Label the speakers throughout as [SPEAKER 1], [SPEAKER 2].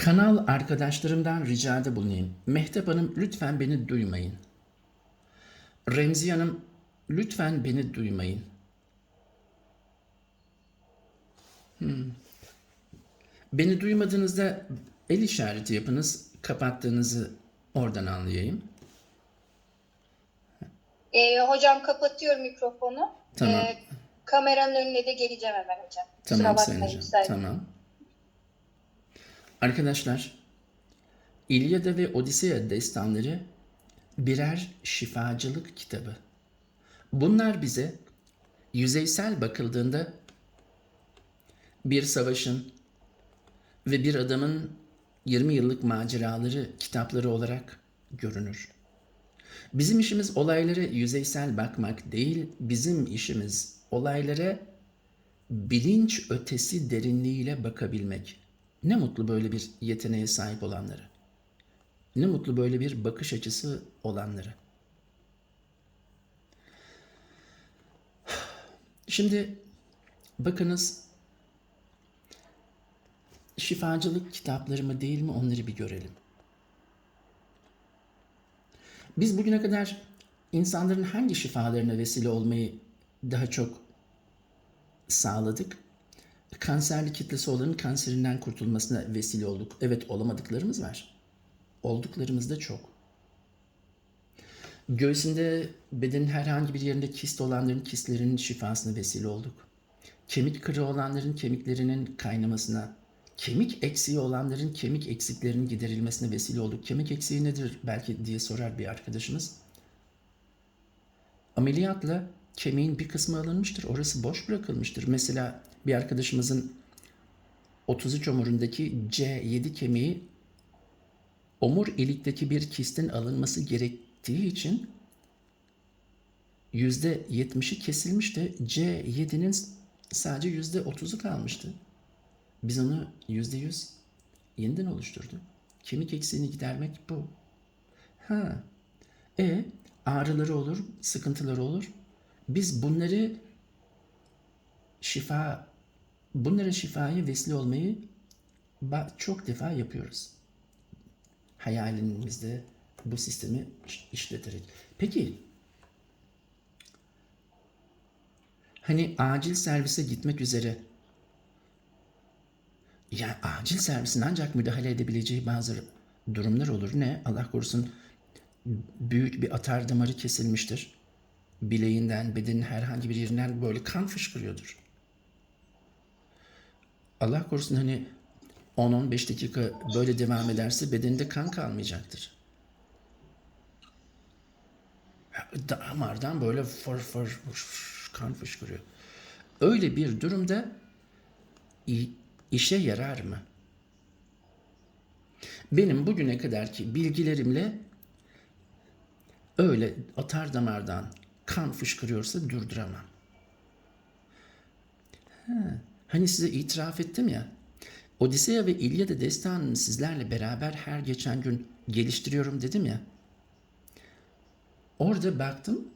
[SPEAKER 1] Kanal arkadaşlarımdan ricada bulunayım. Mehtap Hanım lütfen beni duymayın. Remzi Hanım lütfen beni duymayın. Hmm. Beni duymadığınızda el işareti yapınız. Kapattığınızı oradan anlayayım.
[SPEAKER 2] Ee, hocam kapatıyorum mikrofonu.
[SPEAKER 1] Tamam.
[SPEAKER 2] Ee, kameranın önüne de geleceğim hemen hocam.
[SPEAKER 1] Tamam Sayın. Hocam. Tamam. Arkadaşlar, İlyada ve Odiseya destanları birer şifacılık kitabı. Bunlar bize yüzeysel bakıldığında bir savaşın ve bir adamın 20 yıllık maceraları kitapları olarak görünür. Bizim işimiz olaylara yüzeysel bakmak değil, bizim işimiz olaylara bilinç ötesi derinliğiyle bakabilmek. Ne mutlu böyle bir yeteneğe sahip olanları. Ne mutlu böyle bir bakış açısı olanları. Şimdi bakınız şifacılık kitapları mı değil mi onları bir görelim. Biz bugüne kadar insanların hangi şifalarına vesile olmayı daha çok sağladık? Kanserli kitlesi olanın kanserinden kurtulmasına vesile olduk. Evet olamadıklarımız var. Olduklarımız da çok. Göğsünde bedenin herhangi bir yerinde kist olanların kistlerinin şifasına vesile olduk. Kemik kırığı olanların kemiklerinin kaynamasına, kemik eksiği olanların kemik eksiklerinin giderilmesine vesile olduk. Kemik eksiği nedir belki diye sorar bir arkadaşımız. Ameliyatla kemiğin bir kısmı alınmıştır. Orası boş bırakılmıştır. Mesela bir arkadaşımızın 33 omurundaki C7 kemiği omur ilikteki bir kistin alınması gerektiği için %70'i kesilmişti. C7'nin sadece %30'u kalmıştı. Biz onu %100 yeniden oluşturduk. Kemik eksiğini gidermek bu. Ha. E ağrıları olur, sıkıntıları olur. Biz bunları şifa bunlara şifaya vesile olmayı çok defa yapıyoruz. Hayalimizde bu sistemi iş- işleterek. Peki hani acil servise gitmek üzere ya acil servisin ancak müdahale edebileceği bazı durumlar olur. Ne? Allah korusun büyük bir atar damarı kesilmiştir. Bileğinden, bedenin herhangi bir yerinden böyle kan fışkırıyordur. Allah korusun hani 10-15 dakika böyle devam ederse bedeninde kan kalmayacaktır. Damardan böyle fır fır kan fışkırıyor. Öyle bir durumda işe yarar mı? Benim bugüne kadarki bilgilerimle öyle atar damardan kan fışkırıyorsa durduramam. Ha, hani size itiraf ettim ya. Odiseya ve İlyada destanını sizlerle beraber her geçen gün geliştiriyorum dedim ya. Orada baktım.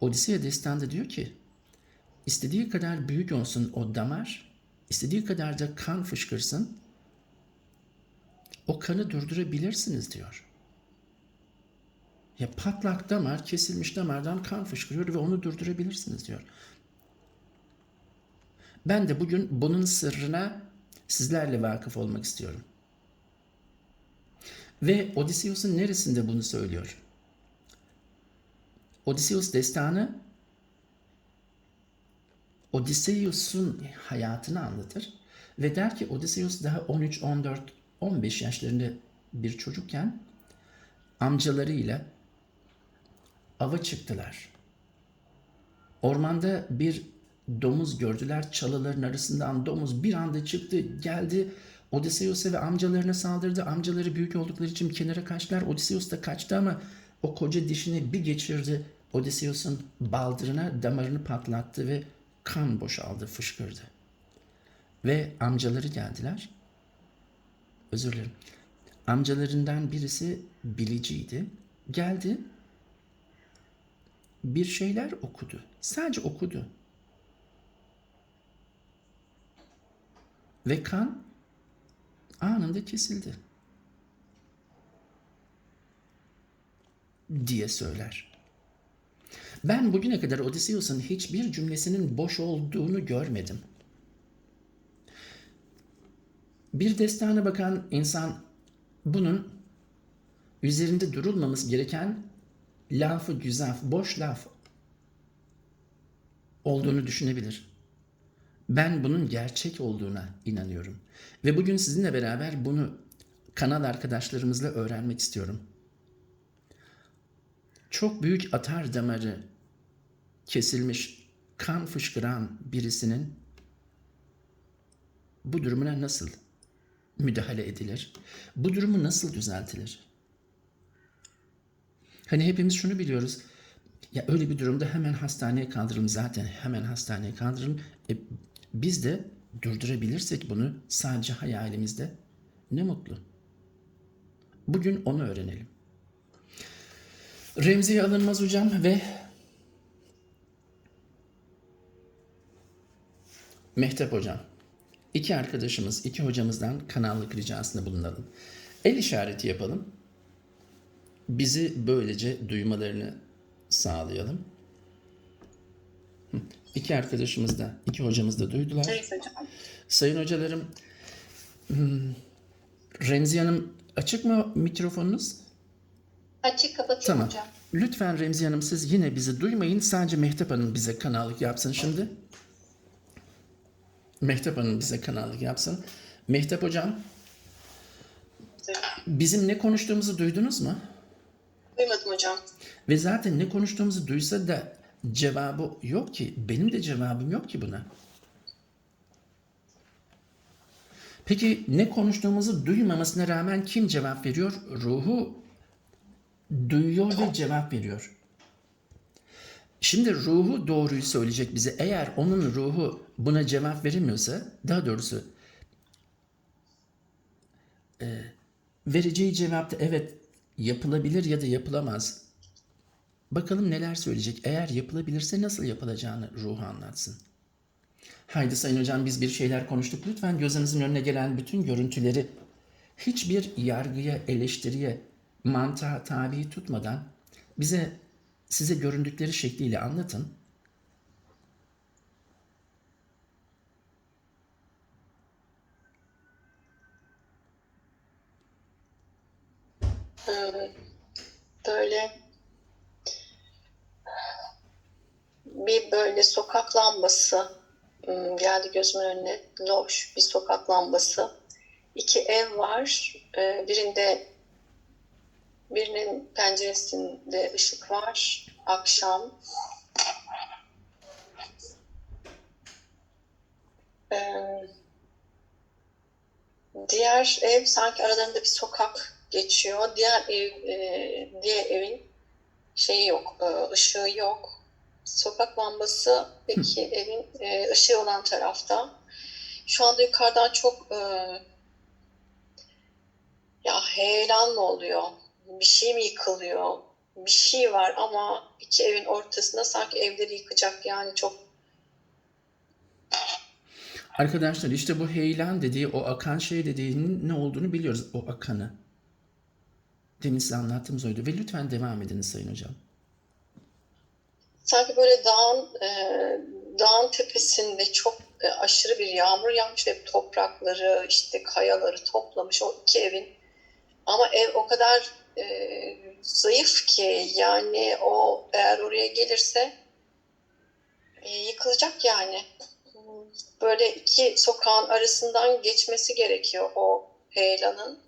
[SPEAKER 1] Odiseya destanda diyor ki istediği kadar büyük olsun o damar, istediği kadar da kan fışkırsın. O kanı durdurabilirsiniz diyor. Ya patlak damar, kesilmiş damardan kan fışkırıyor ve onu durdurabilirsiniz diyor. Ben de bugün bunun sırrına sizlerle vakıf olmak istiyorum. Ve Odysseus'un neresinde bunu söylüyor? Odysseus destanı Odysseus'un hayatını anlatır ve der ki Odysseus daha 13, 14, 15 yaşlarında bir çocukken amcalarıyla ava çıktılar. Ormanda bir domuz gördüler. Çalıların arasından domuz bir anda çıktı, geldi. Odysseus'a ve amcalarına saldırdı. Amcaları büyük oldukları için kenara kaçtılar. Odysseus da kaçtı ama o koca dişini bir geçirdi. Odysseus'un baldırına damarını patlattı ve kan boşaldı, fışkırdı. Ve amcaları geldiler. Özür dilerim. Amcalarından birisi biliciydi. Geldi. Bir şeyler okudu. Sadece okudu. Ve kan anında kesildi. diye söyler. Ben bugüne kadar Odysseus'un hiçbir cümlesinin boş olduğunu görmedim. Bir destana bakan insan bunun üzerinde durulmaması gereken lafı güzaf, boş laf olduğunu düşünebilir. Ben bunun gerçek olduğuna inanıyorum. Ve bugün sizinle beraber bunu kanal arkadaşlarımızla öğrenmek istiyorum. Çok büyük atar damarı kesilmiş, kan fışkıran birisinin bu durumuna nasıl müdahale edilir? Bu durumu nasıl düzeltilir? Hani hepimiz şunu biliyoruz. Ya öyle bir durumda hemen hastaneye kaldırırım zaten hemen hastaneye kaldırırım. E, biz de durdurabilirsek bunu sadece hayalimizde ne mutlu. Bugün onu öğrenelim. Remziye alınmaz hocam ve Mehtap hocam. İki arkadaşımız, iki hocamızdan kanallık ricasında bulunalım. El işareti yapalım. Bizi böylece duymalarını sağlayalım. İki arkadaşımız da, iki hocamız da duydular.
[SPEAKER 2] Evet hocam.
[SPEAKER 1] Sayın hocalarım, hmm, Remziye Hanım açık mı mikrofonunuz?
[SPEAKER 2] Açık kapatıyorum
[SPEAKER 1] Tamam.
[SPEAKER 2] hocam.
[SPEAKER 1] Lütfen Remziye Hanım siz yine bizi duymayın. Sadece Mehtap Hanım bize kanallık yapsın şimdi. Mehtap Hanım bize kanallık yapsın. Mehtap Hocam, bizim ne konuştuğumuzu duydunuz mu?
[SPEAKER 3] Duymadım hocam.
[SPEAKER 1] Ve zaten ne konuştuğumuzu duysa da cevabı yok ki. Benim de cevabım yok ki buna. Peki ne konuştuğumuzu duymamasına rağmen kim cevap veriyor? Ruhu duyuyor ve cevap veriyor. Şimdi ruhu doğruyu söyleyecek bize. Eğer onun ruhu buna cevap veremiyorsa, daha doğrusu e, vereceği cevapta evet yapılabilir ya da yapılamaz. Bakalım neler söyleyecek. Eğer yapılabilirse nasıl yapılacağını ruhu anlatsın. Haydi Sayın Hocam biz bir şeyler konuştuk. Lütfen gözünüzün önüne gelen bütün görüntüleri hiçbir yargıya, eleştiriye, mantığa tabi tutmadan bize size göründükleri şekliyle anlatın.
[SPEAKER 3] Böyle bir böyle sokak lambası ım, geldi gözümün önüne. Loş bir sokak lambası. İki ev var. Ee, Birinde birinin penceresinde ışık var. Akşam. Ee, Diğer ev sanki aralarında bir sokak geçiyor. Diğer ev, e, diğer evin şeyi yok, e, ışığı yok. Sokak lambası peki evin e, ışığı olan tarafta. Şu anda yukarıdan çok e, ya heyelan mı oluyor? Bir şey mi yıkılıyor? Bir şey var ama iki evin ortasında sanki evleri yıkacak yani çok
[SPEAKER 1] Arkadaşlar işte bu heyelan dediği, o akan şey dediğinin ne olduğunu biliyoruz. O akanı. Demin anlattığımız oydu. Ve lütfen devam ediniz Sayın Hocam.
[SPEAKER 3] Sanki böyle dağın e, dağın tepesinde çok e, aşırı bir yağmur yağmış ve toprakları işte kayaları toplamış o iki evin. Ama ev o kadar e, zayıf ki yani o eğer oraya gelirse e, yıkılacak yani. Böyle iki sokağın arasından geçmesi gerekiyor o heyelanın.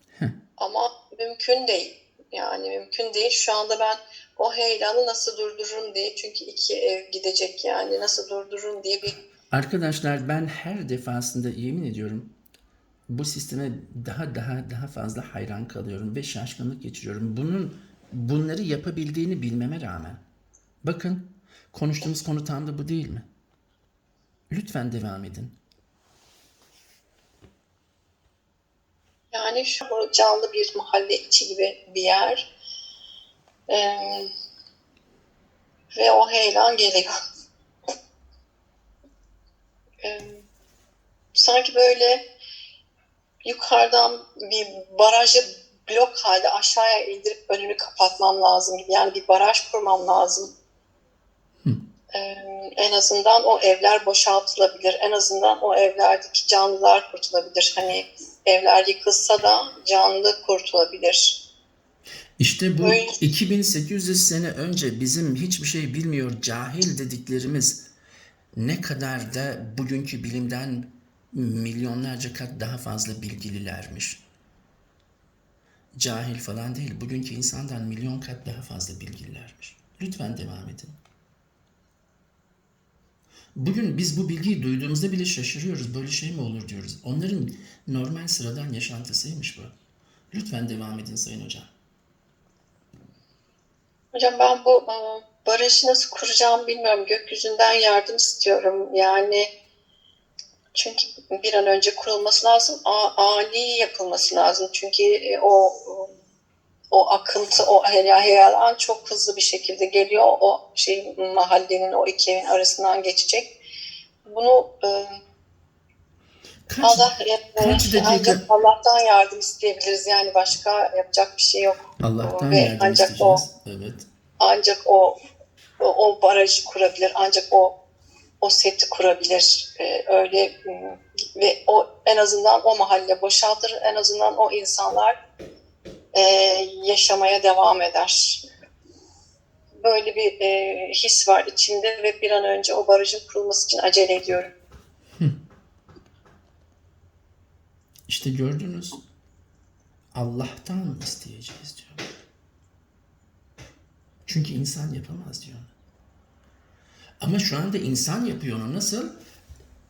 [SPEAKER 3] Ama mümkün değil. Yani mümkün değil. Şu anda ben o heyelanı nasıl durdururum diye çünkü iki ev gidecek yani nasıl durdururum diye bir
[SPEAKER 1] Arkadaşlar ben her defasında yemin ediyorum bu sisteme daha daha daha fazla hayran kalıyorum ve şaşkınlık geçiriyorum. Bunun bunları yapabildiğini bilmeme rağmen. Bakın konuştuğumuz konu tam da bu değil mi? Lütfen devam edin.
[SPEAKER 3] Yani şu canlı bir mahalle içi gibi bir yer. Ee, ve o heyelan geliyor. Ee, sanki böyle yukarıdan bir barajı blok halde aşağıya indirip önünü kapatmam lazım. Yani bir baraj kurmam lazım.
[SPEAKER 1] Hı.
[SPEAKER 3] Ee, en azından o evler boşaltılabilir. En azından o evlerdeki canlılar kurtulabilir. Hani evler yıkılsa da canlı kurtulabilir.
[SPEAKER 1] İşte bu
[SPEAKER 3] Öyle.
[SPEAKER 1] 2800 sene önce bizim hiçbir şey bilmiyor cahil dediklerimiz ne kadar da bugünkü bilimden milyonlarca kat daha fazla bilgililermiş. Cahil falan değil, bugünkü insandan milyon kat daha fazla bilgililermiş. Lütfen devam edin. Bugün biz bu bilgiyi duyduğumuzda bile şaşırıyoruz. Böyle şey mi olur diyoruz. Onların normal sıradan yaşantısıymış bu. Lütfen devam edin Sayın Hocam.
[SPEAKER 3] Hocam ben bu e, barajı nasıl kuracağımı bilmiyorum. Gökyüzünden yardım istiyorum. Yani çünkü bir an önce kurulması lazım. Ani yapılması lazım. Çünkü e, o o akıntı, o heyelan çok hızlı bir şekilde geliyor. O şey mahallenin o iki evin arasından geçecek. Bunu e,
[SPEAKER 1] Kaç,
[SPEAKER 3] Allah
[SPEAKER 1] kaç dakika-
[SPEAKER 3] Allah'tan yardım isteyebiliriz. Yani başka yapacak bir şey yok.
[SPEAKER 1] Allah'tan
[SPEAKER 3] Ve
[SPEAKER 1] yardım
[SPEAKER 3] ancak
[SPEAKER 1] isteyeceğiz. Evet.
[SPEAKER 3] ancak o, o o barajı kurabilir ancak o o seti kurabilir Ee, öyle m, ve o en azından o mahalle boşaltır en azından o insanlar e, yaşamaya devam eder böyle bir e, his var içimde ve bir an önce o barajın kurulması için acele ediyorum.
[SPEAKER 1] İşte gördünüz. Allah'tan isteyeceğiz diyor. Çünkü insan yapamaz diyor. Ama şu anda insan yapıyor onu nasıl?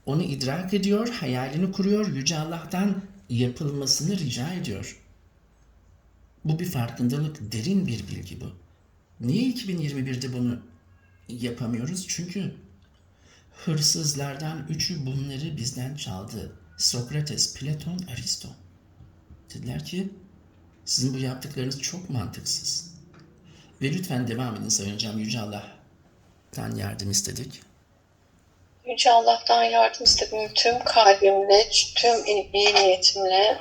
[SPEAKER 1] Onu idrak ediyor, hayalini kuruyor, Yüce Allah'tan yapılmasını rica ediyor. Bu bir farkındalık, derin bir bilgi bu. Niye 2021'de bunu yapamıyoruz? Çünkü hırsızlardan üçü bunları bizden çaldı. Sokrates, Platon, Aristo. Dediler ki sizin bu yaptıklarınız çok mantıksız. Ve lütfen devam edin Sayın Hocam. Yüce Allah'tan yardım istedik.
[SPEAKER 3] Yüce Allah'tan yardım istedim tüm kalbimle, tüm iyi niyetimle.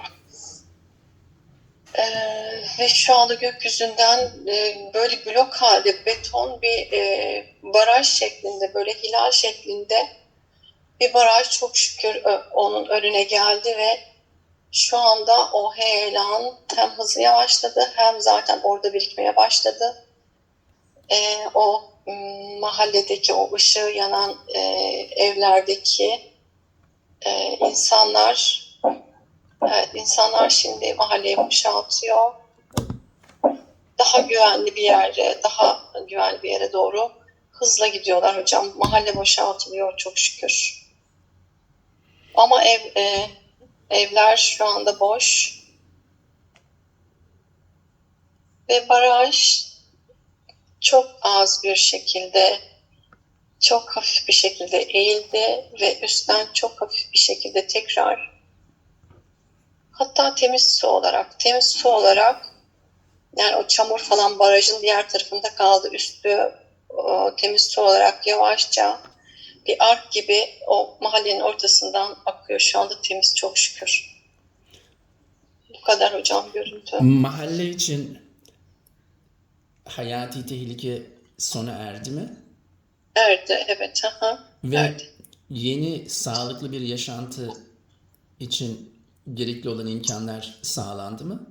[SPEAKER 3] Ee, ve şu anda gökyüzünden e, böyle blok halde beton bir e, baraj şeklinde, böyle hilal şeklinde bir baraj çok şükür ö- onun önüne geldi ve şu anda o heyelan hem hızı yavaşladı hem zaten orada birikmeye başladı. Ee, o mahalledeki o ışığı yanan e, evlerdeki e, insanlar evet, insanlar şimdi mahalleyi boşaltıyor. Daha güvenli bir yere, daha güvenli bir yere doğru hızla gidiyorlar hocam. Mahalle boşaltılıyor çok şükür. Ama ev e, evler şu anda boş. Ve baraj çok az bir şekilde çok hafif bir şekilde eğildi ve üstten çok hafif bir şekilde tekrar hatta temiz su olarak temiz su olarak yani o çamur falan barajın diğer tarafında kaldı üstü o, temiz su olarak yavaşça bir ark gibi o mahallenin ortasından akıyor şu anda temiz çok şükür. Bu kadar hocam görüntü.
[SPEAKER 1] Mahalle için hayati tehlike sona erdi mi?
[SPEAKER 3] Erdi evet. Aha.
[SPEAKER 1] Ve
[SPEAKER 3] Erdi.
[SPEAKER 1] yeni sağlıklı bir yaşantı için gerekli olan imkanlar sağlandı mı?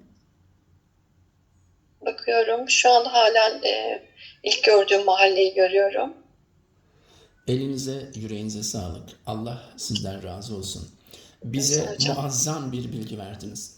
[SPEAKER 3] Bakıyorum. Şu an halen e, ilk gördüğüm mahalleyi görüyorum.
[SPEAKER 1] Elinize, yüreğinize sağlık. Allah sizden razı olsun. Bize muazzam bir bilgi verdiniz.